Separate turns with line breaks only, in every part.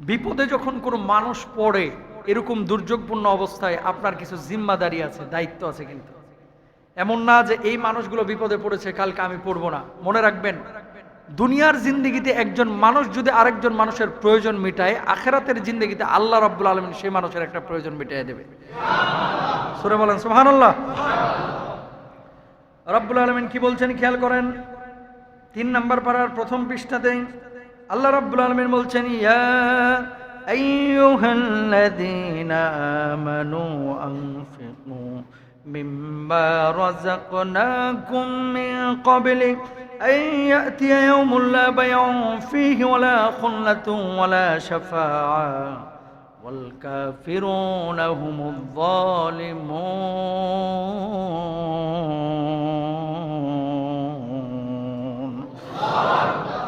বিপদে যখন কোনো মানুষ পড়ে, এরকম দুর্যোগপূর্ণ অবস্থায় আপনার কিছু জিম্মাদারি আছে, দায়িত্ব আছে কিন্তু। এমন না যে এই মানুষগুলো বিপদে পড়েছে, কালকে আমি পড়ব না। মনে রাখবেন, দুনিয়ার জিন্দগিতে একজন মানুষ যদি আরেকজন মানুষের প্রয়োজন মিটায়, আখেরাতের জিন্দগিতে আল্লাহ রাব্বুল আলমিন সেই মানুষের একটা প্রয়োজন মিটাই দেবে। সুরে বলেন সুহান আল্লাহ রব্বুল আলমিন কি বলছেন খেয়াল করেন? তিন নাম্বার পাড়ার প্রথম পৃষ্ঠাতে আল্লাহ রাব্বুল আলমিন বলছেন ইয়া আইয়ুহাল্লাযীনা আমানু আনফিকু মিম্মা রাযাকনাকুম মিন ক্বাবলি أن يأتي يوم لا بيع فيه ولا خلة ولا شفاعة والكافرون هم الظالمون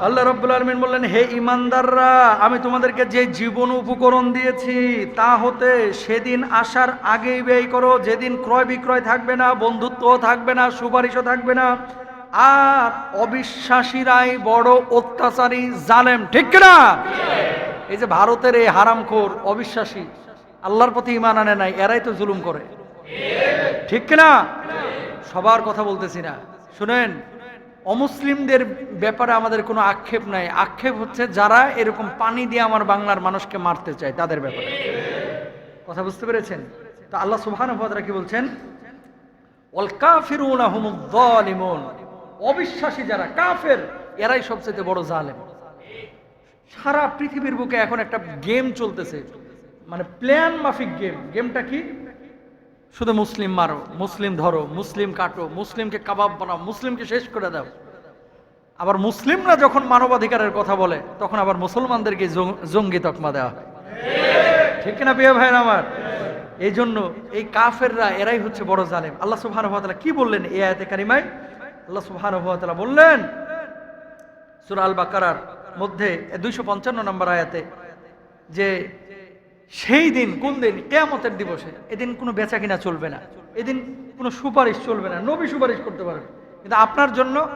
আল্লাহ রব্বুল আলমিন বললেন হে ইমানদাররা আমি তোমাদেরকে যে জীবন উপকরণ দিয়েছি তা হতে সেদিন আসার আগেই ব্যয় করো। যেদিন ক্রয় বিক্রয় থাকবে না বন্ধুত্বও থাকবে না সুপারিশও থাকবে না। আর অবিশ্বাসীরাই বড় অত্যাচারী জালেম ঠিক না এই যে ভারতের এই হারামখোর অবিশ্বাসী আল্লাহর প্রতি ইমান আনে নাই এরাই তো জুলুম করে। ঠিক। না সবার কথা বলতেছি না। শুনেন অমুসলিমদের ব্যাপারে আমাদের কোনো আক্ষেপ নাই। আক্ষেপ হচ্ছে যারা এরকম পানি দিয়ে আমার বাংলার মানুষকে মারতে চায়, তাদের ব্যাপারে। কথা বুঝতে পেরেছেন? তো আল্লাহ সুবহান কি বলছেন? অবিশ্বাসী যারা, কাফের, এরাই সবচেয়ে বড় জালেম। সারা পৃথিবীর বুকে এখন একটা গেম চলতেছে। মানে প্ল্যান মাফিক গেম। গেমটা কি? শুধু মুসলিম মারো, মুসলিম ধরো, মুসলিম কাটো, মুসলিমকে কাবাব বানাও, মুসলিমকে শেষ করে দাও। আবার মুসলিমরা যখন মানবাধিকারের কথা বলে, তখন আবার মুসলমানদেরকে জঙ্গি তকমা দেওয়া হয়। ঠিক না প্রিয় ভাইয়ের আমার? এই জন্য এই কাফেররা, এরাই হচ্ছে বড় জালেম। আল্লাহ তাআলা কি বললেন এই আয়াতে কারিমায়? আল্লাহ তাআলা বললেন সুরাল বাকারার মধ্যে দুইশো পঞ্চান্ন নম্বর আয়াতে, যে সেই দিন, কোন দিন? কেয়ামতের দিবসে। এদিন কোনো বেচা কিনা চলবে না। এদিন কোনো সুপারিশ চলবে না। নবী সুপারিশ করতে পারবে। কিন্তু আপনার জন্য,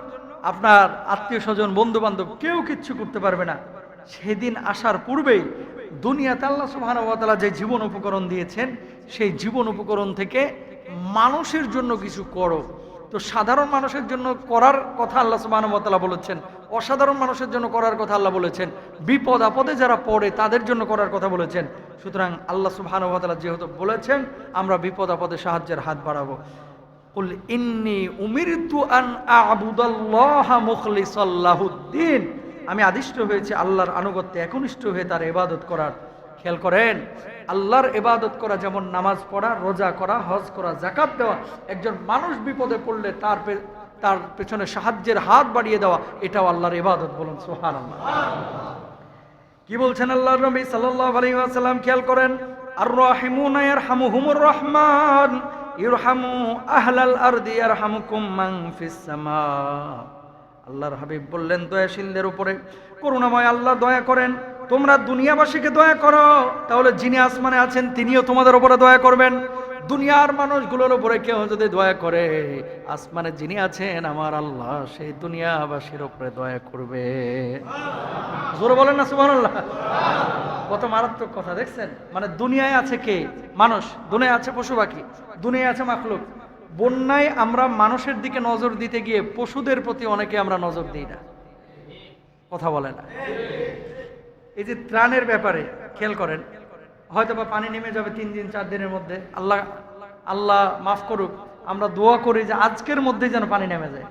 আপনার আত্মীয় স্বজন বন্ধু বান্ধব কেউ কিচ্ছু করতে পারবে না। সেদিন আসার পূর্বেই দুনিয়াতে আল্লাহ সুবহানাহু যে জীবন উপকরণ দিয়েছেন, সেই জীবন উপকরণ থেকে মানুষের জন্য কিছু করো। তো সাধারণ মানুষের জন্য করার কথা আল্লাহ সুবহানাহু বলেছেন অসাধারণ মানুষের জন্য করার কথা আল্লাহ বলেছেন। বিপদ আপদে যারা পড়ে, তাদের জন্য করার কথা বলেছেন। সুতরাং আল্লাহ সুবহানাহু যেহেতু বলেছেন, আমরা বিপদ আপদে সাহায্যের হাত বাড়াবো। আমি আদিষ্ট হয়েছে আল্লাহর আনুগত্যে, একনিষ্ঠ হয়ে তার ইবাদত করার। খেয়াল করেন, আল্লাহর এবাদত করা যেমন নামাজ পড়া, রোজা করা, হজ করা জাকাত দেওয়া, একজন মানুষ বিপদে পড়লে তার তার পেছনে সাহায্যের হাত বাড়িয়ে দেওয়া, এটাও আল্লাহর ইবাদত বলুন সোহান কি বলছেন আল্লাহ নবী সাল্লাল্লাহু আলাইহি ওয়াসাল্লাম? খেয়াল করেন আর রাহিমুনা ইয়ারহামুহুমুর রহমান, ইরহামু আহলাল আরদি ইয়ারহামুকুম মান ফিস সামা। আল্লাহর হাবিব বললেন, দয়াশীলদের উপরে করুণাময় আল্লাহ দয়া করেন। তোমরা দুনিয়াবাসীকে দয়া করো, তাহলে যিনি আসমানে আছেন, তিনিও তোমাদের উপরে দয়া করবেন। দুনিয়ার মানুষগুলোর উপরে কেউ যদি দয়া করে, আসমানে যিনি আছেন, আমার আল্লাহ সেই দুনিয়াবাসীর উপরে দয়া করবে। জোরে বলেন না, সুবহানাল্লাহ। কত মারাত্মক কথা, দেখছেন? মানে দুনিয়ায় আছে কে? মানুষ। দুনিয়ায় আছে পশু পাখি। দুনিয়ায় আছে মাখলুক। বন্যায় আমরা মানুষের দিকে নজর দিতে গিয়ে পশুদের প্রতি অনেকে আমরা নজর দিই না। কথা বলে না। এই যে ত্রাণের ব্যাপারে খেয়াল করেন হয়তো বা পানি নেমে যাবে তিন দিন, চার দিনের মধ্যে। আল্লাহ আল্লাহ মাফ করুক। আমরা দোয়া করি যে আজকের মধ্যেই যেন পানি নেমে যায়।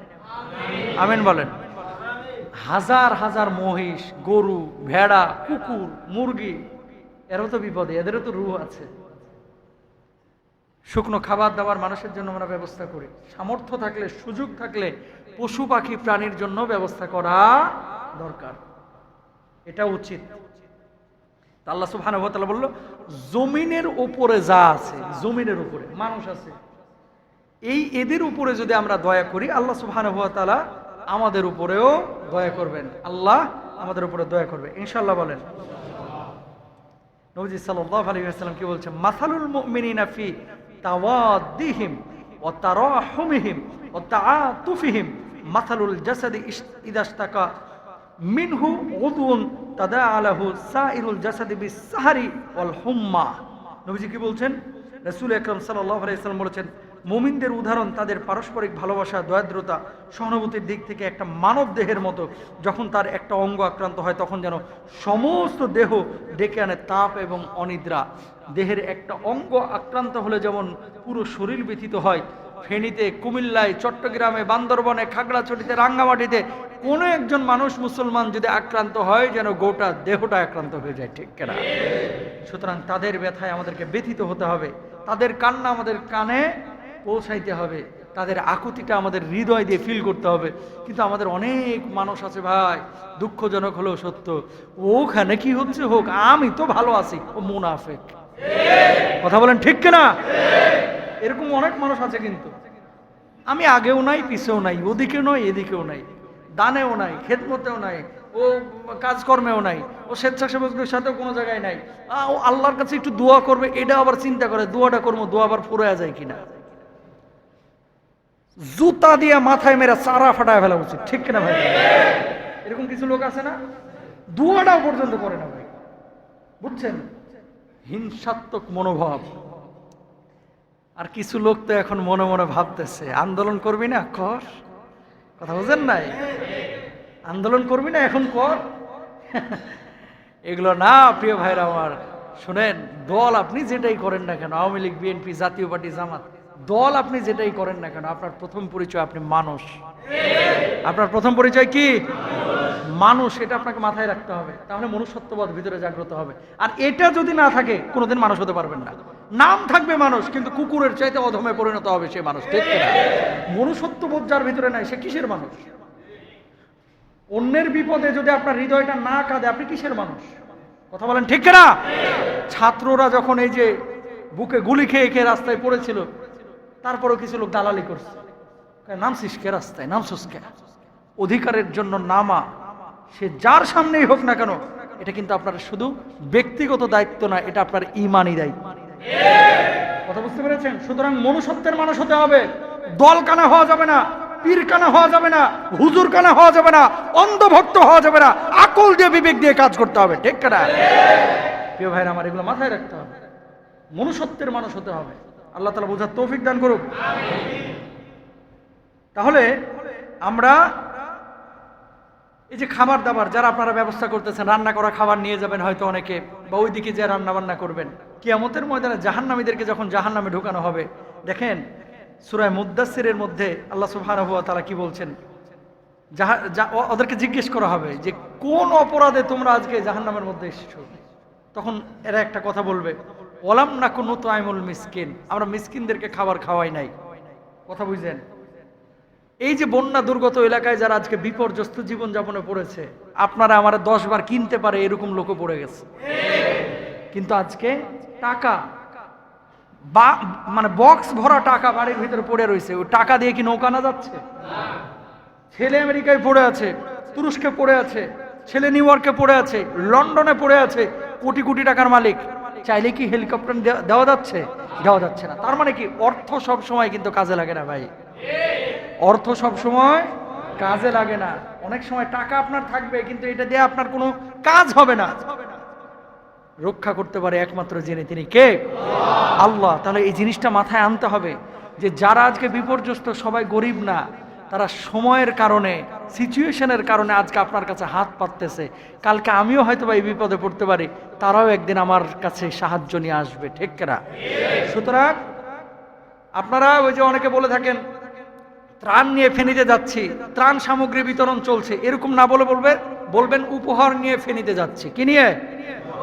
আমিন বলেন। হাজার হাজার মহিষ, গরু, ভেড়া, কুকুর, মুরগি, এরও তো বিপদে, এদেরও তো রুহ আছে। শুকনো খাবার দাবার মানুষের জন্য আমরা ব্যবস্থা করি। সামর্থ্য থাকলে, সুযোগ থাকলে পশু পাখি, প্রাণীর জন্য ব্যবস্থা করা দরকার। এটা উচিত। আল্লাহ তাআলা বলল, জমিনের উপরে যা আছে, জমিনের উপরে, মানুষ আছে। এই এদের উপরে যদি আমরা দয়া করি, আল্লাহ সুবহানাহু ওয়া তাআলা আমাদের উপরেও দয়া করবেন। আল্লাহ আমাদের উপরে দয়া করবে। ইনশাল্লাহ বলেন। নবজি সাল্লাল্লাহু আলাইহি ওয়াসাল্লাম কি বলছেন? মাসালুল মুমিনিনা ফি তাওয়াদ্দিহিম ওয়া তারাহুমিহিম ওয়া তাআতুফিহিম মাসালুল জাসাদি ইশ- ইদা মিনহু উদুন তাদা আলাহু সাইরুল জাসাদি বিস সাহারি ওয়াল হুম্মা। নবীজি কি বলছেন? রাসূল আলাইহি সাল্লাম বলেছেন, মুমিনদের উদাহরণ তাদের পারস্পরিক ভালোবাসা, দয়াদ্রতা, সহানুভূতির দিক থেকে একটা মানব দেহের মতো। যখন তার একটা অঙ্গ আক্রান্ত হয়, তখন যেন সমস্ত দেহ ডেকে আনে তাপ এবং অনিদ্রা। দেহের একটা অঙ্গ আক্রান্ত হলে যেমন পুরো শরীর ব্যথিত হয়, ফেনীতে, কুমিল্লায়, চট্টগ্রামে, বান্দরবনে, খাগড়াছড়িতে, রাঙ্গামাটিতে কোনো একজন মানুষ মুসলমান যদি আক্রান্ত হয়, যেন গোটা দেহটা আক্রান্ত হয়ে যায়, ঠিক কেনা? সুতরাং তাদের ব্যথায় আমাদেরকে ব্যথিত হতে হবে, তাদের কান্না আমাদের কানে পৌঁছাইতে হবে, তাদের আকুতিটা আমাদের হৃদয় দিয়ে ফিল করতে হবে। কিন্তু আমাদের অনেক মানুষ আছে ভাই, দুঃখজনক হলেও সত্য, ওখানে কি হচ্ছে হোক, আমি তো ভালো আছি, ও মুনাফেক। কথা বলেন ঠিক কিনা? এরকম অনেক মানুষ আছে কিন্তু, আমি আগেও নাই, পিছেও নাই ওদিকেও নয়, এদিকেও নাই। দানেও নাই, খেদমতেও নাই, ও কাজকর্মেও নাই, ও স্বেচ্ছাসেবকদের সাথেও কোনো জায়গায় নাই। ও আল্লাহর কাছে একটু দোয়া করবে, এটা আবার চিন্তা করে, দোয়াটা করব, দোয়া আবার ফুরে যায় কিনা। জুতা দিয়ে মাথায় মেরা চারা ফাটায় ফেলা উচিত, ঠিক কিনা ভাই? এরকম কিছু লোক আছে না? দোয়াটাও পর্যন্ত করে না ভাই। বুঝছেন? হিংসাত্মক মনোভাব। আর কিছু লোক তো এখন মনে মনে ভাবতেছে, আন্দোলন করবি না? কর। কথা বুঝেন নাই? আন্দোলন করবি না এখন কর। এগুলো না, প্রিয় ভাইরা আমার। শুনেন, দল আপনি যেটাই করেন না কেন, আওয়ামী লীগ, বিএনপি, জাতীয় পার্টি, জামাত, দল আপনি যেটাই করেন না কেন, আপনার প্রথম পরিচয় আপনি মানুষ। আপনার প্রথম পরিচয় কি? মানুষ, এটা আপনাকে মাথায় রাখতে হবে। তাহলে মনুষ্যত্ববোধ ভিতরে জাগ্রত হবে। আর এটা যদি না থাকে, কোনোদিন মানুষ হতে পারবেন না। নাম থাকবে মানুষ, কিন্তু কুকুরের চাইতে অধমে পরিণত হবে সে মানুষ, ঠিক কিনা? মনুষ্যত্ববোধ যার ভিতরে নাই, সে কিসের মানুষ? অন্যের বিপদে যদি আপনার হৃদয়টা না কাঁদে, আপনি কিসের মানুষ? কথা বলেন, ঠিক না ছাত্ররা যখন এই যে বুকে গুলি খেয়ে খেয়ে রাস্তায় পড়েছিল, তারপরেও কিছু লোক দালালি করছে। নামছিস কে রাস্তায়? নামছিস কে? অধিকারের জন্য নামা, সে যার সামনেই হোক না কেন, এটা কিন্তু আপনার শুধু ব্যক্তিগত দায়িত্ব না, এটা আপনার ইমানই দায়িত্ব। কথা বুঝতে পেরেছেন? সুতরাং মনুষ্যত্বের মানুষ হতে হবে। দল কানা হওয়া যাবে না পীর কানা হওয়া যাবে না হুজুর কানা হওয়া যাবে না, অন্ধভক্ত হওয়া যাবে না, আকল দিয়ে বিবেক দিয়ে কাজ করতে হবে, ঠিক না প্রিয় ভাইরা আমার, এগুলো মাথায় রাখতে হবে। মনুষ্যত্বের মানুষ হতে হবে। আল্লাহ তালা বোঝার তৌফিক দান করুক। তাহলে আমরা এই যে খাবার দাবার, যারা আপনারা ব্যবস্থা করতেছেন, রান্না করা খাবার নিয়ে যাবেন হয়তো অনেকে। বা ওইদিকে যে রান্না বান্না করবেন, কিয়ামতের ময়দানে জাহান্নামীদেরকে যখন জাহান্নামে ঢোকানো হবে, দেখেন সুরায় মুদাসিরের মধ্যে আল্লাহ সুবহানাহু ওয়া তাআলা কি বলছেন? ওদেরকে জিজ্ঞেস করা হবে যে, কোন অপরাধে তোমরা আজকে জাহান্নামের মধ্যে এসেছ? তখন এরা একটা কথা বলবে ওলাম না কোনো আইমুল মিসকিন। আমরা মিসকিনদেরকে খাবার খাওয়াই নাই। কথা বুঝলেন? এই যে বন্যা দুর্গত এলাকায় যারা আজকে বিপর্যস্ত জীবনযাপনে পড়েছে, আপনারা আমার দশ বার কিনতে পারে এরকম লোকও পড়ে গেছে। কিন্তু আজকে টাকা, বা মানে বক্স ভরা টাকা বাড়ির ভিতরে পড়ে রয়েছে। ওই টাকা দিয়ে কি নৌকা না যাচ্ছে? ছেলে আমেরিকায় পড়ে আছে, তুরস্কে পড়ে আছে, ছেলে নিউ ইয়র্কে পড়ে আছে, লন্ডনে পড়ে আছে, কোটি কোটি টাকার মালিক। চাইলে কি হেলিকপ্টার দেওয়া- যাচ্ছে? দেওয়া যাচ্ছে না। তার মানে কি অর্থ সব সময় কিন্তু কাজে লাগে না ভাই। অর্থ সব সময় কাজে লাগে না। অনেক সময় টাকা আপনার থাকবে, কিন্তু এটা দিয়ে আপনার কোনো কাজ হবে না। রক্ষা করতে পারে একমাত্র জেনে তিনি কে? আল্লাহ। তাহলে এই জিনিসটা মাথায় আনতে হবে যে যারা আজকে বিপর্যস্ত, সবাই গরিব না, তারা সময়ের কারণে, সিচুয়েশনের কারণে আজকে আপনার কাছে হাত পাততেছে। কালকে আমিও হয়তো বা এই বিপদে পড়তে পারি, তারাও একদিন আমার কাছে সাহায্য নিয়ে আসবে, ঠিক না সুতরাং আপনারা ওই যে অনেকে বলে থাকেন ত্রাণ নিয়ে ফেনীতে যাচ্ছি। ত্রাণ সামগ্রী বিতরণ চলছে। এরকম না বলে বলবে, বলবেন উপহার নিয়ে ফেনীতে যাচ্ছি। কি নিয়ে?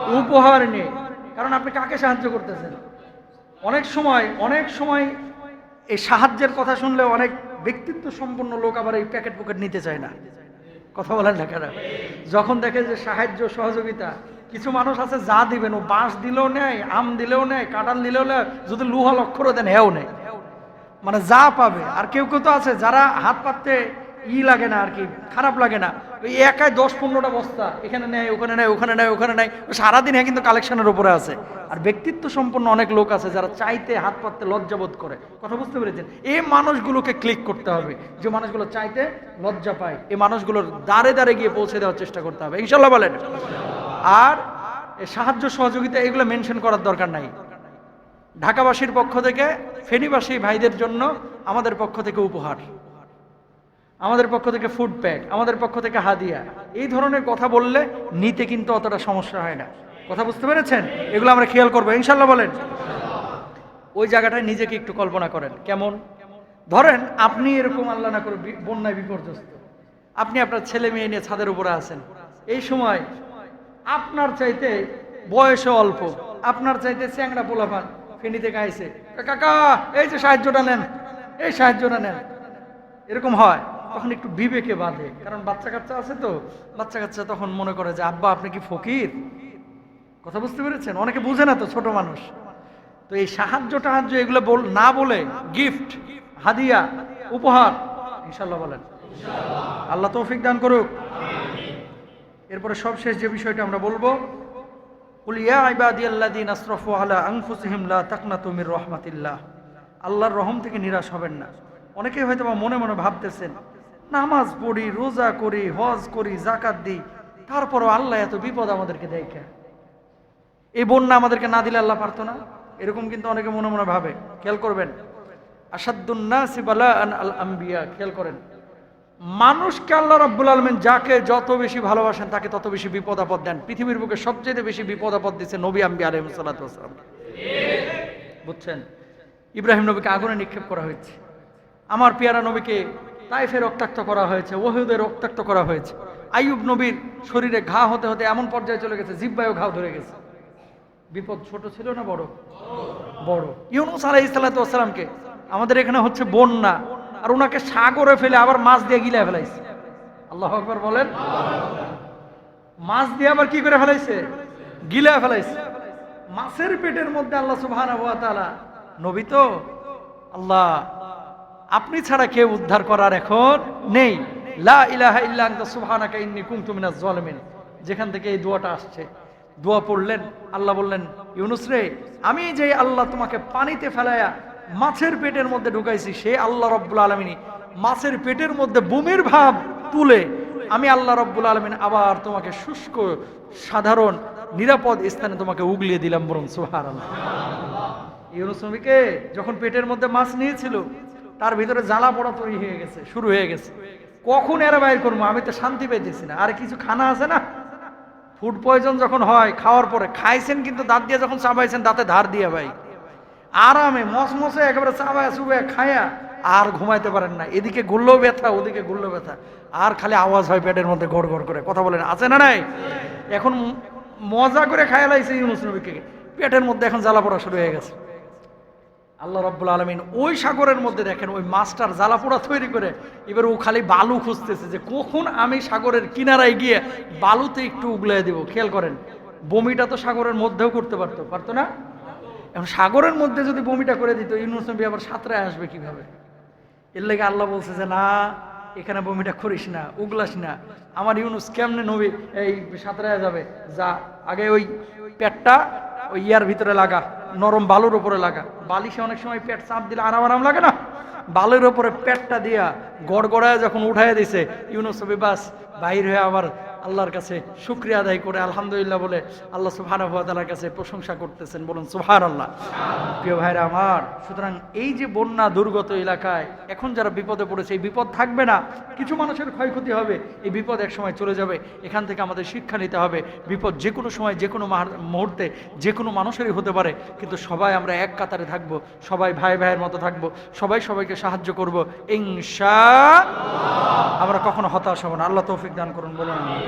উপহার নিয়ে। কারণ আপনি কাকে সাহায্য করতেছেন? অনেক সময় অনেক সময় এই সাহায্যের কথা শুনলে অনেক ব্যক্তিত্ব সম্পন্ন লোক আবার এই প্যাকেট পকেট নিতে চায় না। কথা বলেন না কেন? যখন দেখে যে সাহায্য, সহযোগিতা, কিছু মানুষ আছে, যা দিবেন, ও বাঁশ দিলেও নেয়, আম দিলেও নেয়, কাঁঠাল দিলেও নেয়, যদি লুহা লক্ষরও দেন, হেও নেয়। মানে যা পাবে। আর কেউ কেউ তো আছে, যারা হাত পাততে ই লাগে না আর কি, খারাপ লাগে না। ওই একাই দশ পনেরোটা বস্তা, এখানে নেয়, ওখানে নেয় ওখানে নেয় ওখানে নেয়। সারাদিন হ্যাঁ কিন্তু কালেকশনের উপরে আছে। আর ব্যক্তিত্ব সম্পন্ন অনেক লোক আছে যারা চাইতে হাত পাততে লজ্জাবোধ করে। কথা বুঝতে পেরেছেন? এই মানুষগুলোকে ক্লিক করতে হবে। যে মানুষগুলো চাইতে লজ্জা পায় এই মানুষগুলোর দাঁড়ে দাঁড়ে গিয়ে পৌঁছে দেওয়ার চেষ্টা করতে হবে। ইনশাল্লাহ বলেন। আর সাহায্য সহযোগিতা এগুলো মেনশন করার দরকার নাই। ঢাকাবাসীর পক্ষ থেকে, ফেনীবাসী ভাইদের জন্য আমাদের পক্ষ থেকে উপহার। আমাদের পক্ষ থেকে ফুড প্যাক আমাদের পক্ষ থেকে হাদিয়া। এই ধরনের কথা বললে নিতে কিন্তু অতটা সমস্যা হয় না। কথা বুঝতে পেরেছেন? এগুলো আমরা খেয়াল করব। ইনশাল্লাহ বলেন। ওই জায়গাটায় নিজেকে একটু কল্পনা করেন। কেমন? ধরেন আপনি এরকম আল্লাহ না করে বন্যায় বিপর্যস্ত। আপনি আপনার ছেলে মেয়ে নিয়ে ছাদের উপরে আছেন। এই সময় আপনার চাইতে বয়সে অল্প। আপনার চাইতে চ্যাংড়া পোলাপান। ফেনি থেকে আইসে কাকা, এই যে সাহায্যটা নেন। এই সাহায্যটা নেন। এরকম হয়, তখন একটু বিবেকে বাঁধে। কারণ বাচ্চা কাচ্চা আছে তো, বাচ্চা কাচ্চা তখন মনে করে যে, আব্বা, আপনি কি ফকির? কথা বুঝতে পেরেছেন? অনেকে বুঝে না তো, ছোট মানুষ। তো এই সাহায্য টাহায্য এগুলো বল না বলে গিফট, হাদিয়া, উপহার ইনশাল্লাহ বলেন। আল্লাহ তৌফিক দান করুক। এরপরে সবশেষ যে বিষয়টা আমরা বলব রাহমাতিল্লাহ। আল্লাহর রহম থেকে নিরাশ হবেন না। অনেকেই হয়তো বা মনে মনে ভাবতেছেন, নামাজ পড়ি, রোজা করি, হজ করি জাকাত দিই, তারপরও আল্লাহ এত বিপদ আমাদেরকে কেন? এই বন্যা আমাদেরকে না দিলে আল্লাহ পারতো না? এরকম কিন্তু অনেকে মনে মনে ভাবে। খেয়াল করবেন আসাদুন্নাসি বালা আল আম্বিয়া খেয়াল করেন। মানুষকে আল্লাহ রাব্বুল আলমেন যাকে যত বেশি ভালোবাসেন, তাকে তত বেশি বিপদ আপদ দেন। পৃথিবীর বুকে সবচেয়ে বেশি বিপদ আপদ দিচ্ছে নবী আম্বি আলহ সাল্লাম বুঝছেন? ইব্রাহিম নবীকে আগুনে নিক্ষেপ করা হয়েছে। আমার পিয়ারা নবীকে তাইফে রক্তাক্ত করা হয়েছে, ওহুদে রক্তাক্ত করা হয়েছে। আইয়ুব নবীর শরীরে ঘা হতে হতে এমন পর্যায়ে চলে গেছে, জিব্বায়ও ঘাও ধরে গেছে। বিপদ ছোট ছিল না বড়? বড়। ইউনুস আলাহ ইসলাতামকে আমাদের এখানে হচ্ছে বন্যা। আর ওনাকে সাগরে ফেলে আবার মাছ দিয়ে গিলে ফেলাইছে। আল্লাহ আকবর বলেন। মাছ দিয়ে আবার কি করে ফেলাইছে? গিলা ফেলাইছে। মাছের পেটের মধ্যে আল্লাহ সুবহান নবী তো? আল্লাহ, আপনি ছাড়া কেউ উদ্ধার করার এখন নেই। লা ইলাহা ইল্লা আনতা সুবহানাকা ইন্নী কুনতু মিনাজ জালিমিন। যেখান থেকে এই দোয়াটা আসছে। দোয়া পড়লেন, আল্লাহ বললেন, ইউনুস রে, আমি যে আল্লাহ তোমাকে পানিতে ফেলায়া মাছের পেটের মধ্যে ঢুকাইছি, সে আল্লাহ রব্বুল আলমিনী মাছের পেটের মধ্যে বুমির ভাব তুলে আমি আল্লাহ রব্বুল আলমিন আবার তোমাকে শুষ্ক, সাধারণ, নিরাপদ স্থানে তোমাকে উগলিয়ে দিলাম বরং সুহার ইউনুস নবীকে যখন পেটের মধ্যে মাছ নিয়েছিল, তার ভিতরে জ্বালা পড়া তৈরি হয়ে গেছে, শুরু হয়ে গেছে। কখন এরা বাইর করব? আমি তো শান্তি পেতেছি না। আর কিছু খানা আছে না? ফুড পয়জন যখন হয়, খাওয়ার পরে খাইছেন কিন্তু দাঁত দিয়ে যখন চাবাইছেন দাঁতে ধার দিয়ে ভাই। আরামে মসমসে একেবারে চাবায় চুবায় খায়া আর ঘুমাইতে পারেন না। এদিকে গুল্লো ব্যথা, ওদিকে গুল্লো ব্যথা। আর খালি আওয়াজ হয় পেটের মধ্যে গড় গড় করে। কথা বলেন, আছে না নাই? এখন মজা করে খায়া লাইছে ইউনুস নবীকে। পেটের মধ্যে এখন জ্বালা পড়া শুরু হয়ে গেছে। আল্লাহ রব্বুল আলমিন ওই সাগরের মধ্যে দেখেন, ওই মাছটার জ্বালাপোড়া তৈরি করে, এবার ও খালি বালু খুঁজতেছে যে কখন আমি সাগরের কিনারায় গিয়ে বালুতে একটু উগলে দিব। খেয়াল করেন, বমিটা তো সাগরের মধ্যেও করতে পারতো পারতো না? এখন সাগরের মধ্যে যদি বমিটা করে দিত, ইউনুস নবী আবার সাঁতরায় আসবে কীভাবে? এর লেগে আল্লাহ বলছে যে, না, এখানে বমিটা করিস না, উগলাস না। আমার ইউনুস কেমনে নবী এই সাঁতরায় যাবে? যা, আগে ওই পেটটা ওই ইয়ার ভিতরে লাগা, নরম বালুর উপরে লাগা। বালিশে অনেক সময় পেট চাপ দিলে আরাম আরাম লাগে না? বালুর উপরে পেটটা দিয়া গড়গড়ায় যখন উঠাই দিছে, ইউনুস বাস, বাইর হয়ে আবার আল্লাহর কাছে শুক্রিয়া আদায় করে আলহামদুলিল্লাহ বলে আল্লাহ সুবহানাহু ওয়া কাছে প্রশংসা করতেছেন। বলুন, সুবহানাল্লাহ। প্রিয় ভাইরা আমার, সুতরাং এই যে বন্যা দুর্গত এলাকায় এখন যারা বিপদে পড়েছে, এই বিপদ থাকবে না। কিছু মানুষের ক্ষয়ক্ষতি হবে, এই বিপদ এক সময় চলে যাবে। এখান থেকে আমাদের শিক্ষা নিতে হবে। বিপদ যে কোনো সময় যে কোনো মাহার- মুহূর্তে যে কোনো মানুষেরই হতে পারে। কিন্তু সবাই আমরা এক কাতারে থাকব, সবাই ভাই ভাইয়ের মতো থাকব, সবাই সবাইকে সাহায্য করব। ইনশা আমরা কখনো হতাশ হব না। আল্লাহ তৌফিক দান করুন, বলুন